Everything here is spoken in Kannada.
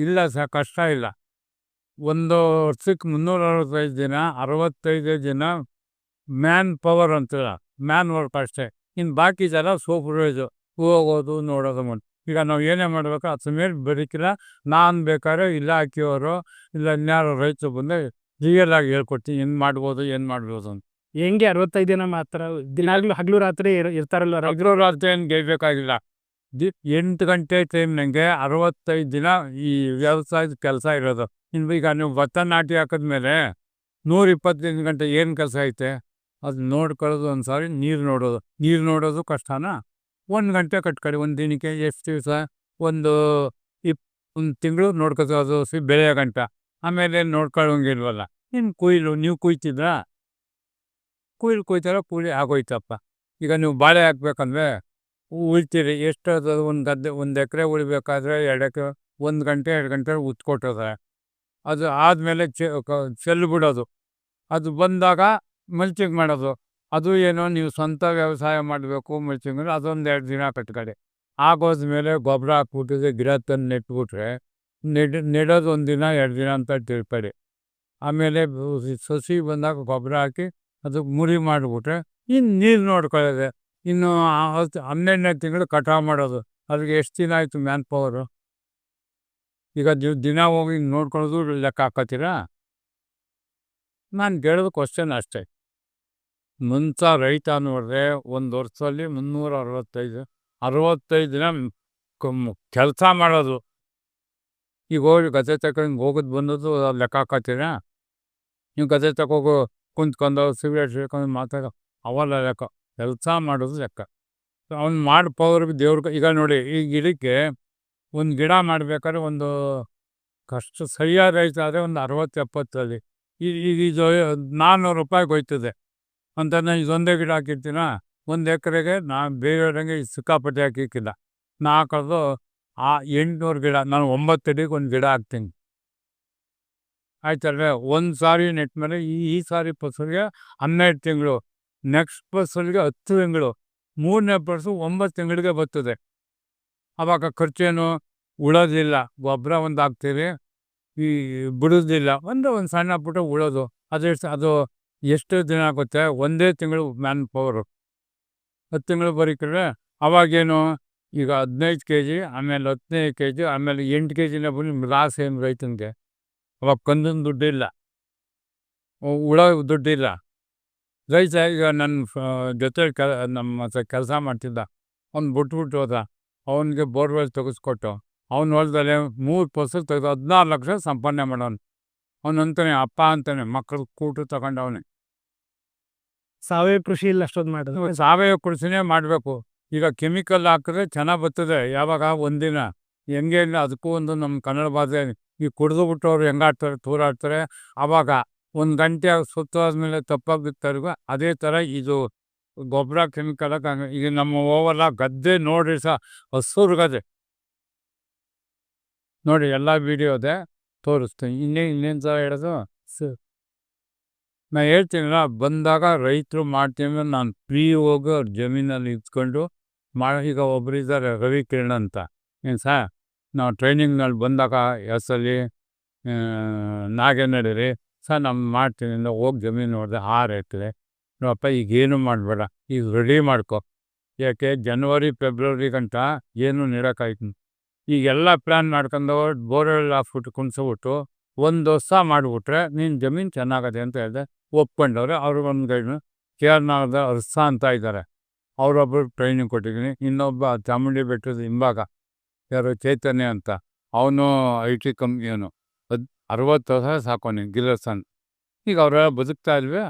ಇಲ್ಲ ಸರ್ ಕಷ್ಟ ಇಲ್ಲ. ಒಂದು ವರ್ಷಕ್ಕೆ ಮುನ್ನೂರ ಅರವತ್ತೈದು ದಿನ ಅರವತ್ತೈದು ದಿನ ಮ್ಯಾನ್ ಪವರ್ ಅಂತಿಲ್ಲ ಮ್ಯಾನ್ ವರ್ಕ್ ಅಷ್ಟೇ. ಇನ್ನು ಬಾಕಿ ಜನ ಸೂಪರ್ವೈಸು ಹೋಗೋದು ನೋಡೋದು ಮಾಡಿ ಈಗ ನಾವು ಏನೇ ಮಾಡಬೇಕು ಅದ್ರ ಮೇಲೆ ಬರೀಕಿಲ್ಲ ನಾನು ಬೇಕಾದ್ರೆ ಇಲಾಖೆಯವರು ಇಲ್ಲ ಇನ್ಯಾರೋ ರೈತರು ಬಂದು ರಿಯಲ್ ಆಗಿ ಹೇಳ್ಕೊಡ್ತೀನಿ ಏನು ಮಾಡ್ಬೋದು ಏನು ಮಾಡ್ಬೋದು ಅಂತ. ಹೆಂಗೆ ಅರವತ್ತೈದು ದಿನ ಮಾತ್ರ ದಿನಾಗ್ಲೂ ಹಗ್ಲು ರಾತ್ರಿ ಇರ್ತಾರಲ್ಲ? ಹಗಲು ರಾತ್ರಿ ಏನು ಗೆಲ್ಬೇಕಾಗಿಲ್ಲ ದಿ ಎಂಟು ಗಂಟೆ ಟೈಮ್ ನನಗೆ ಅರವತ್ತೈದು ದಿನ ಈ ವ್ಯವಸಾಯದ ಕೆಲಸ ಇರೋದು. ಇನ್ನು ಈಗ ನೀವು ಭತ್ತ ನಾಟಿ ಹಾಕಿದ್ಮೇಲೆ ನೂರ ಇಪ್ಪತ್ತೈದು ಗಂಟೆ ಏನು ಕೆಲಸ ಐತೆ? ಅದು ನೋಡ್ಕೊಳ್ಳೋದು ಒಂದು ಸಾರಿ ನೀರು ನೋಡೋದು. ನೀರು ನೋಡೋದು ಕಷ್ಟನಾ? ಒಂದು ಗಂಟೆ ಕಟ್ಕೊಳ್ಳಿ, ಒಂದು ದಿನಕ್ಕೆ ಎಷ್ಟು ದಿವಸ? ಒಂದು ಇಪ್, ಒಂದು ತಿಂಗಳು ಅದು ಸಿ ಬೆಳೆಯೋ ಗಂಟ. ಆಮೇಲೆ ನೋಡ್ಕೊಳ್ಳೋಂಗಿಲ್ವಲ್ಲ? ಇನ್ನು ಕುಯ್ಲು, ನೀವು ಕುಯ್ತಿದ್ರಾ? ಕುಯ್ಲು ಕುಯ್ತಾರೆ, ಕೂಲಿ ಆಗೋಯ್ತಪ್ಪ. ಈಗ ನೀವು ಬಾಳೆ ಹಾಕ್ಬೇಕಂದ್ರೆ ಉಳ್ತೀರಿ. ಎಷ್ಟು ಅದು ಒಂದು ಗದ್ದೆ, ಒಂದು ಎಕರೆ ಉಳಿಬೇಕಾದ್ರೆ ಎರಡು ಎಕರೆ, ಒಂದು ಗಂಟೆ, ಎರಡು ಗಂಟೆ ಉತ್ಕೊಟ್ಟಿದ್ರೆ ಅದು ಆದಮೇಲೆ ಚೆಲ್ಲು ಬಿಡೋದು. ಅದು ಬಂದಾಗ ಮಲ್ಚಿಂಗ್ ಮಾಡೋದು. ಅದು ಏನೋ ನೀವು ಸ್ವಂತ ವ್ಯವಸಾಯ ಮಾಡಬೇಕು, ಮಲ್ಚಿಂಗ್ ಅದೊಂದು ಎರಡು ದಿನ ಕಟ್ಕೊಳ್ಳಿ ಆಗೋದ್ಮೇಲೆ ಗೊಬ್ಬರ ಹಾಕ್ಬಿಟ್ಟಿದ್ರೆ ಗಿಡ ತಂದು ನೆಟ್ಬಿಟ್ರೆ ನೆಡ್, ನೆಡೋದು ಒಂದು ದಿನ, ಎರಡು ದಿನ ಅಂತ ತಿಳ್ಕೊಳ್ಳಿ. ಆಮೇಲೆ ಸಸಿ ಬಂದಾಗ ಗೊಬ್ಬರ ಹಾಕಿ ಅದಕ್ಕೆ ಮುರಿ ಮಾಡಿಬಿಟ್ರೆ ಇನ್ನು ನೀರು ನೋಡ್ಕೊಳ್ಳೋದೆ. ಇನ್ನು ಹತ್ತು ಹನ್ನೆರಡನೇ ತಿಂಗಳು ಕಟಾವು ಮಾಡೋದು. ಅದಕ್ಕೆ ಎಷ್ಟು ದಿನ ಆಯಿತು ಮ್ಯಾನ್ ಪವರು? ಈಗ ನೀವು ದಿನ ಹೋಗಿ ನೋಡ್ಕೊಳ್ಳೋದು ಲೆಕ್ಕ ಹಾಕತ್ತೀರಾ? ನಾನು ಕೇಳೋದು ಕ್ವಶನ್ ಅಷ್ಟೇ. ಮುಂಚ ರೈತ ನೋಡಿದ್ರೆ ಒಂದು ವರ್ಷದಲ್ಲಿ ಮುನ್ನೂರ ಅರವತ್ತೈದು ಅರವತ್ತೈದು ದಿನ ಕೆಲಸ ಮಾಡೋದು. ಈಗ ಹೋಗಿ ಗದ್ದೆ ತಗೊಂಡು ಹೋಗೋದು ಬಂದದ್ದು ಲೆಕ್ಕ ಹಾಕೋತೀರಾ ನೀವು ಗದ್ದೆ ತಗೋಗು ಕುಂತ್ಕೊಂಡು ಸಿಗರೇಟ್ ಸಿಗ್ಕೊಂಡು ಮಾತಾಡೋ ಅವಲ್ಲ ಲೆಕ್ಕ. ಕೆಲಸ ಮಾಡೋದು ಲೆಕ್ಕ. ಅವ್ನು ಮಾಡಿ ಪವರ್ ದೇವ್ರ ಈಗ ನೋಡಿ ಈ ಗಿಡಕ್ಕೆ ಒಂದು ಗಿಡ ಮಾಡಬೇಕಾದ್ರೆ ಒಂದು ಕಷ್ಟ ಸರಿಯಾದ ರೈತ ಆದರೆ ಒಂದು ಅರವತ್ತು, ಎಪ್ಪತ್ತಲ್ಲಿ. ಈಗ ಇದು ನಾನ್ನೂರು ರೂಪಾಯಿಗೆ ಹೋಯ್ತದೆ ಅಂತ ನಾನು ಇದೊಂದೇ ಗಿಡ ಹಾಕಿರ್ತೀನ? ಒಂದು ಎಕರೆಗೆ ನಾನು ಬೇರೆಯವ್ರಂಗೆ ಸಿಕ್ಕಾಪಟ್ಟೆ ಹಾಕಿಕ್ಕಿಲ್ಲ. ನಾ ಹಾಕೋದು ಆ ಎಂಟುನೂರು ಗಿಡ, ನಾನು ಒಂಬತ್ತು ಅಡಿಗೆ ಒಂದು ಗಿಡ ಹಾಕ್ತೀನಿ. ಆಯ್ತಲ್ವೇ? ಒಂದು ಸಾರಿ ನೆಟ್ಟ ಮೇಲೆ ಈ ಈ ಸಾರಿ ಫಸಲಿಗೆ ಹನ್ನೆರಡು ತಿಂಗಳು. ನೆಕ್ಸ್ಟ್ ಪರ್ಸಲ್ಗೆ ಹತ್ತು ತಿಂಗಳು. ಮೂರನೇ ಪರ್ಸು ಒಂಬತ್ತು ತಿಂಗಳಿಗೆ ಬರ್ತದೆ. ಅವಾಗ ಖರ್ಚೇನು ಉಳೋದಿಲ್ಲ. ಗೊಬ್ಬರ ಒಂದು ಹಾಕ್ತೀವಿ. ಈ ಬಿಡೋದಿಲ್ಲ. ಒಂದು ಒಂದು ಸಣ್ಣ ಪುಟ್ಟ ಉಳೋದು. ಅದೆಷ್ಟು ಅದು ಎಷ್ಟು ದಿನ ಆಗುತ್ತೆ? ಒಂದೇ ತಿಂಗಳು ಮ್ಯಾನ್ ಪವರು ಹತ್ತು ತಿಂಗಳು ಬರೀಕ್ರೆ ಅವಾಗೇನು ಈಗ ಹದಿನೈದು ಕೆ ಜಿ ಆಮೇಲೆ ಹದಿನೈದು ಕೆ ಜಿ ಆಮೇಲೆ ಎಂಟು ಕೆ ಜಿನ ಬಂದು ಲಾಸ್ ಏನು ರೈತನಿಗೆ. ಅವಾಗ ಕಂದಿನ ದುಡ್ಡಿಲ್ಲ. ಉಳ ದುಡ್ಡಿಲ್ಲ. ರೈತ ಈಗ ನನ್ನ ಜೊತೆ ಕ ನಮ್ಮ ಹತ್ರ ಕೆಲಸ ಮಾಡ್ತಿದ್ದ. ಅವ್ನು ಬಿಟ್ಬಿಟ್ಟು ಹೋದ. ಅವನಿಗೆ ಬೋರ್ವೆಲ್ ತೆಗೆಸ್ಕೊಟ್ಟು. ಅವ್ನ ಹೊಲದಲ್ಲಿ ಮೂರು ಫಸಲು ತೆಗೆದು ಹದಿನಾರು ಲಕ್ಷ ಸಂಪಾದನೆ ಮಾಡೋನು ಅವನು ಅಂತಾನೆ ಅಪ್ಪ ಅಂತಾನೆ ಮಕ್ಕಳು ಕೂಟು ತಗೊಂಡವನೆ ಸಾವಯವ ಕೃಷಿ ಇಲ್ಲ ಅಷ್ಟೊಂದು ಮಾಡಿದ್ರು. ಸಾವಯವ ಕೃಷಿನೇ ಮಾಡಬೇಕು. ಈಗ ಕೆಮಿಕಲ್ ಹಾಕಿದ್ರೆ ಚೆನ್ನಾಗಿ ಬರ್ತದೆ. ಯಾವಾಗ ಒಂದಿನ. ಹೆಂಗೆ ಇಲ್ಲ ಅದಕ್ಕೂ ಒಂದು ನಮ್ಮ ಕನ್ನಡ ಭಾಷೆ ಈ ಕುಡಿದು ಬಿಟ್ಟವ್ರು ಹೆಂಗಾಡ್ತಾರೆ ತೂರಾಡ್ತಾರೆ? ಆವಾಗ ಒಂದು ಗಂಟೆ ಸುತ್ತಾದ್ಮೇಲೆ ತಪ್ಪಾಗಿ ಬಿತ್ತರ್ಗು ಅದೇ ಥರ ಇದು ಗೊಬ್ಬರ ಕೆಮಿಕಲ್ ಈಗ ನಮ್ಮ ಓವಲ್ಲ ಗದ್ದೆ ನೋಡಿ ಸಹ ಹಸುರು ಗದ್ದೆ. ನೋಡಿ ಎಲ್ಲ ವಿಡಿಯೋದೆ ತೋರಿಸ್ತೀನಿ. ಇನ್ನೇ ಇನ್ನೇನು ಸಹ ಹೇಳೋದು? ಸ ನಾ ಹೇಳ್ತೀನಲ್ಲ ಬಂದಾಗ ರೈತರು ಮಾಡ್ತೀನಿ ನಾನು ಫ್ರೀ ಹೋಗಿ ಅವ್ರ ಜಮೀನಲ್ಲಿ ಇದ್ಕೊಂಡು ಮಾಡಿ ಈಗ ಒಬ್ರು ಇದ್ದಾರೆ ರವಿ ಕಿರಣ್ ಅಂತ. ಏನು ಸರ್ ನಾವು ಟ್ರೈನಿಂಗ್ನಲ್ಲಿ ಬಂದಾಗ ಎಸ್ಸಲ್ಲಿ ನಾಗೇನಡಿರಿ ಸರ್ ನಮ್ಮ ಮಾಡ್ತೀನಿ. ಅಂತ ಹೋಗಿ ಜಮೀನು ನೋಡಿದೆ ಆರು ಎಕರೆ ನೋಡಪ್ಪ, ಈಗ ಏನು ಮಾಡಬೇಡ. ಈಗ ರೆಡಿ ಮಾಡ್ಕೊ. ಯಾಕೆ? ಜನವರಿ ಫೆಬ್ರವರಿ ಗಂಟ ಏನು ನೀಡೋಕ್ಕಾಯ್ತು ಈಗೆಲ್ಲ ಪ್ಲ್ಯಾನ್ ಮಾಡ್ಕೊಂಡು ಬೋರ್ವೆಲ್ ಹಾಕ್ಬಿಟ್ಟು ಕುಣಿಸ್ಬಿಟ್ಟು ಒಂದು ವರ್ಷ ಮಾಡಿಬಿಟ್ರೆ ನಿನ್ನ ಜಮೀನು ಚೆನ್ನಾಗದೆ ಅಂತ ಹೇಳಿದೆ. ಒಪ್ಕೊಂಡವ್ರೆ. ಅವ್ರಿಗೆ ಒಂದು ಗೈಡ್ನು ಕೆ ಆರ್ ನಗರದ ಅರ್ಸ ಅಂತ ಇದ್ದಾರೆ ಅವರೊಬ್ಬರು ಟ್ರೈನಿಂಗ್ ಕೊಟ್ಟಿದ್ದೀನಿ. ಇನ್ನೊಬ್ಬ ಚಾಮುಂಡಿ ಬೆಟ್ಟದ ಹಿಂಭಾಗ. ಯಾರು ಚೈತನ್ಯ ಅಂತ. ಅವನು ಐ ಟಿ ಕಂಪ್ನಿಯವನು ಅರವತ್ತು ವರ್ಷ ಸಾಕೋನಿ ಗಿಲ್ಲರ್ಸನ್ ಈಗ ಅವರೆಲ್ಲ ಬದುಕ್ತಾ ಇಲ್ವೇ?